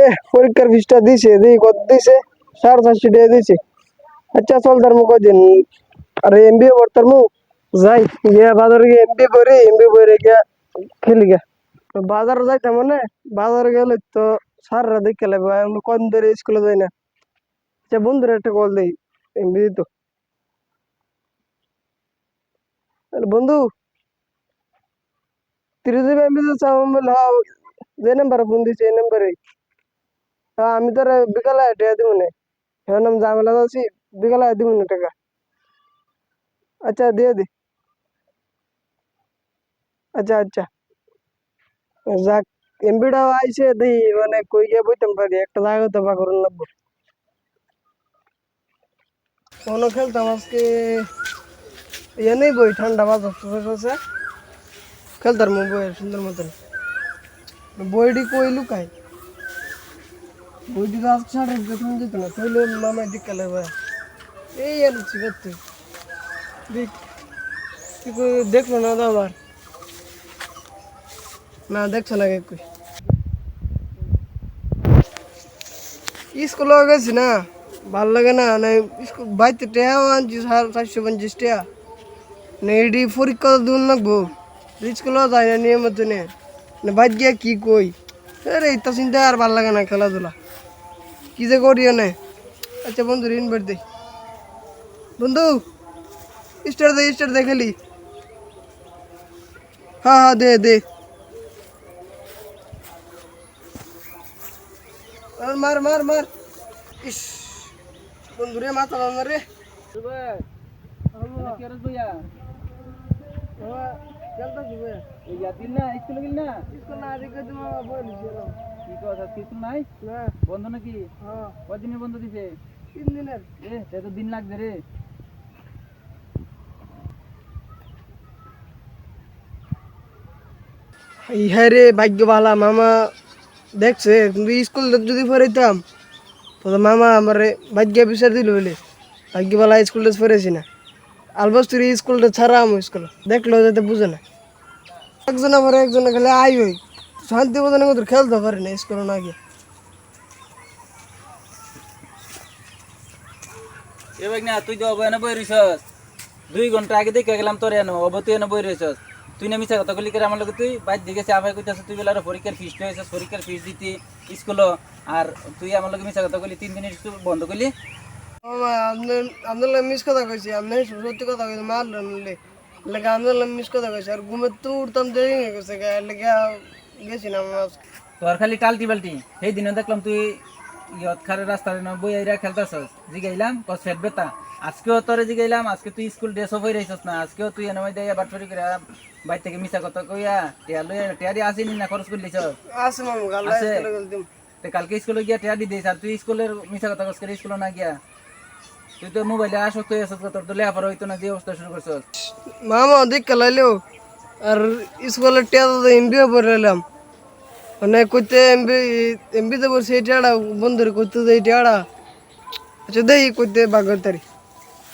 দে পরীক্ষার ফিসটা দিছে দি কত দিছে সাড়ে চারশো টাকা দিছে আচ্ছা চল তার মুখ দিন আর এম বি করতার মুখ যাই গিয়া বাজারে গিয়ে এম বি করে এম বি করে গিয়া খেলি গিয়া বাজার যাইতাম মানে বাজারে গেলে তো স্যাররা দেখে লাগবে আমরা কদিন ধরে স্কুলে যাই না আচ্ছা বন্ধুরা একটা কল দেই এম বি দিত আরে বন্ধু তিরিশ জিবি এমবি তো চাও বলে হ্যাঁ যে নাম্বারে ফোন দিছে এই নাম্বারে হ্যাঁ আমি তোর বিকালে টাকা দিব না। এখন আমি ঝামেলা আছি বিকালে দিব না টাকা। আচ্ছা দিয়ে দি। আচ্ছা আচ্ছা। যাক এমবিটাও আইছে দেই মানে কই গিয়ে বইতাম পারি, একটা জায়গা তো বা করুন লাগবো। কোনো খেলতাম আজকে ইয়ে নেই বই, ঠান্ডা বাজার তো আছে খেলতার মো বই সুন্দর মতন। বইটি কই লুকাই বইটি তো আজকে সাড়ে বেতন দিত না তাহলে মামাই দিকালে ভাই। এই আর করতে? দেখ দেখল না তো আবার? না, দেখছ না কই? স্কুলে গেছি না, ভালো লাগে না মানে স্কুল বাড়িতে টেয়াও আনছি চারশো পঞ্চাশ টাকা না এটি পরীক্ষা দূর লাগবো। স্কুলেও যায় না, নিয়মিত নে। না, বাদ গিয়া কি কই? আরে ইতা চিন্তা আর ভালো লাগে না, খেলাধুলা। কি যে করিও না আচ্ছা বন্ধু ইনভাইট দে। বন্ধু স্টার দে স্টার দে খেলি। হ্যাঁ হ্যাঁ দে দে। আর মার মার মার। ইস বন্ধু রে মাথা মার রে। চলতা দিবে স্কুল না? দেখে তুমি আমার বই লিখে না। বন্ধ নাকি? হ্যাঁ। কদিনে বন্ধ দিছে? তিন দিনের। এ এত দিন লাগবে রে। ইহা রে ভাগ্য ভালা মামা। দেখছে কিন্তু স্কুল যদি পড়াইতাম তো মামা আমার ভাগ্য বিচার দিল বলে। ভাগ্য ভালা স্কুল ড্রেস পড়েছি না। আলবস্তুরি স্কুলটা ছাড়া আমি স্কুল দেখল যাতে বুঝে না। একজন আমার একজন খালি আই হই। শান্তি বোধনের মতো খেলতে পারে না স্কুলে না গিয়ে এ ভাই না তুই তো অবয়নে বই রইছস। দুই ঘণ্টা আগে দেখে গেলাম তোর এনো অব তুই এনে বই রইছস। তুই না মিছা কথা কলি করে আমার লগে? তুই বাইর দিকে ভাই কইতাছ তুই বেলা পরীক্ষার ফিস হয়েছিস পরীক্ষার ফিস দিতি স্কুল আর তুই আমার লগে মিছা কথা কলি তিন দিনের বন্ধ করলি আপনার মিস কথা কইছি আপনি সত্যি কথা কইছি মারলেন লেগে আপনার মিস কথা কইছি আর ঘুমের তো উঠতাম দেরি হয়ে গেছে লেগে গেছি না মামা তোর খালি টালটি বালটি সেই দিনে দেখলাম তুই ইয়ত খারে রাস্তার বই আইরা খেলতাছস জিগাইলাম কস ফেট বেতা। আজকেও তোরে জিগাইলাম আজকে তুই স্কুল ড্রেস অফ রইছস না আজকেও তুই এনে মধ্যে আবার চুরি করে বাইর থেকে মিছা কথা কইয়া টিয়া লইয়া টিয়া দিয়ে আসিনি না খরচ করে লিছস আছে মামু গাল্লা স্কুলে গেলতাম। তে কালকে স্কুলে গিয়া টিয়া দি দিস আর তুই স্কুলের মিছা কথা কস করে স্কুলে না গিয়া। তুই তো মোবাইলে আসক্ত হয়ে আসছ তোর তো লেখাপড়া হইতো না, যে অবস্থা শুরু করছস? মামা দেখ লাইলেও আর স্কুলের টিয়া তো এমবিও পড়ে এলাম মানে কইতে এমবি এমবিতে বসে এই টিয়াটা, বন্ধুর কইতে যে এই টিয়াটা। আচ্ছা দেই কইতে বাগর তারি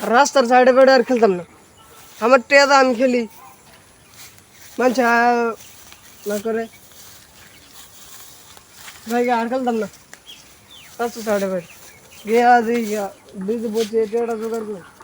আর রাস্তার সাইডে বেড়ে আর খেলতাম না। আমার টিয়াটা আমি খেলি। মানছে না করে। ভাই আর খেলতাম না। রাস্তার সাইডে বেড়ে। গিয়া দিই গিয়া দিদি বলছে এই টিয়াটা জোগাড় করে